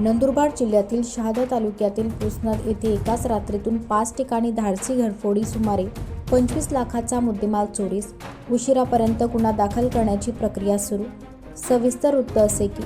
नंदुरबार जिल्ह्यातील शहादा तालुक्यातील पुसनद येथे एकाच रात्रीतून पाच ठिकाणी धाडसी घरफोडी सुमारे पंचवीस लाखाचा मुद्देमाल चोरीस उशिरापर्यंत गुन्हा दाखल करण्याची प्रक्रिया सुरू. सविस्तर वृत्त असे की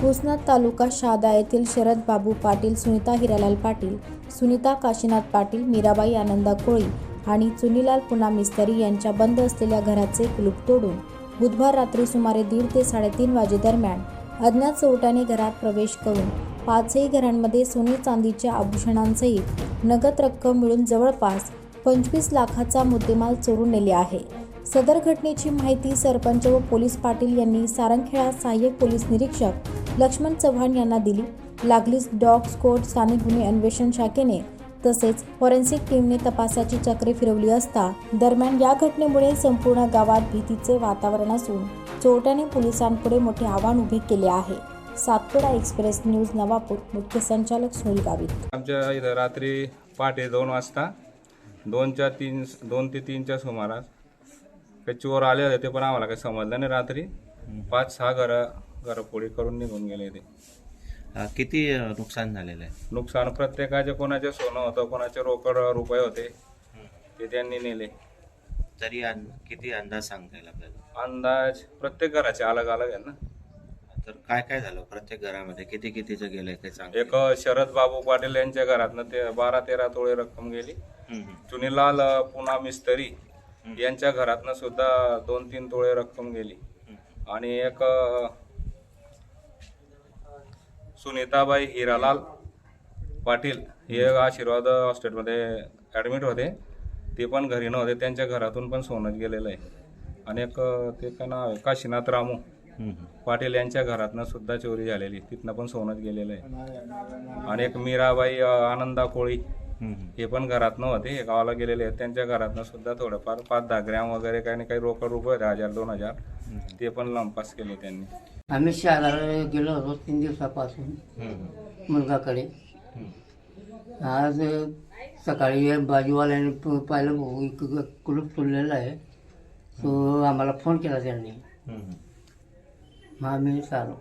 पुसनद तालुका शहादा येथील शरद बाबू पाटील सुनीता हिरालाल पाटील सुनीता काशीनाथ पाटील मीराबाई आनंदा कोळी आणि चुनीलाल पुना मिस्तरी यांच्या बंद असलेल्या घराचे कुलूप तोडून बुधवार रात्री सुमारे दीड ते साडेतीन वाजेदरम्यान अज्ञात चोरट्याने घरात प्रवेश करून पाचही घरांमध्ये सोने चांदीच्या आभूषणांसहित नगद रक्कम मिळून जवळपास पंचवीस लाखाचा मुद्देमाल चोरून नेले आहे. सदर घटनेची माहिती सरपंच व पोलीस पाटील यांनी सारंगखेडा सहाय्यक पोलीस निरीक्षक लक्ष्मण चव्हाण यांना दिली. लागलीच डॉग स्कोट स्थानिक गुन्हे अन्वेषण शाखेने तसेच फॉरेन्सिक टीमने तपासाची चक्रे फिरवली असता दरम्यान या घटनेमुळे संपूर्ण गावात भीतीचे वातावरण असून चोरट्याने पोलिसांपुढे मोठे आव्हान उभे केले आहे. सातपुडा एक्सप्रेस न्यूज नवापूर मुख्य संचालक सुनील गावित. आमच्या इथं रात्री पहाटे दोन वाजता दोनच्या तीन दोन ते तीनच्या सुमारास काही चोर आले होते ते पण आम्हाला काही समजलं नाही रात्री. पाच सहा घर घरपोळी करून निघून गेले ते. अ, किती अ, नुकसान झालेलं आहे? नुकसान प्रत्येकाचे कोणाचे सोनं होतं कोणाचे रोकड रुपये होते ते त्यांनी नेले. तरी अं- किती अंदाज सांगता येईल आपल्याला अंदाज प्रत्येक घराचे अलग अलग आहे ना. तर काय काय झालं प्रत्येक घरामध्ये? किती कितीचं गेलंय काही सांग एक शरद बाबू पाटील यांच्या घरातनं ते बारा तेरा तोळे रक्कम गेली. चुनीलाल पुना मिस्त्री यांच्या घरातनं सुद्धा दोन तीन तोळे रक्कम गेली. आणि एक अ, सुनीताबाई हिरालाल पाटील हे आशीर्वाद हॉस्टेलमध्ये ॲडमिट होते. ते पण घरी नव्हते. त्यांच्या घरातून पण सोनं गेलेलं आहे. आणि एक अ, ते काय नाव आहे? काशीनाथ रामू. पाटील यांच्या घरातनं सुद्धा चोरी झालेली. तिथनं पण सोनंच गेलेलं आहे. आणि एक मीराबाई आनंदा कोळी हे पण घरात नव्हते हे गावाला गेलेले आहेत. त्यांच्या घरातनं सुद्धा थोडंफार पाच दहा ग्रॅम वगैरे काही ना काही रोकड रुपये होते. हजार दोन हजार. ते पण लंपास केले त्यांनी. आम्ही शहराला गेलो होतो तीन दिवसापासून मुलगाकडे. आज सकाळी बाजूवाल्याने पाहिलं कुलूप तोडलेलं आहे. तो आम्हाला फोन केला त्यांनी. आम्ही चालू.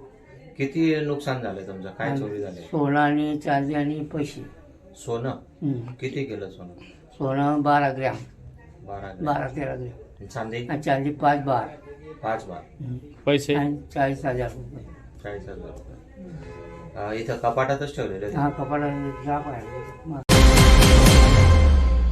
किती नुकसान झालं तुमचं? काय चोरी झाले? सोनं आणि चांदी आणि पैसे. सोनं? हम्म. किती गेलं सोनं? सोनं बारा ग्रॅम. बारा ग्रॅम. बारा तेरा ग्रॅम. चांदी? आणि चांदी पाच बार. पाच बार. हम्म. पैसे? आणि चाळीस हजार रुपये. चाळीस हजार रुपये. अ, इथं कपाटातच ठेवलेले हा कपाडा जाप आहे.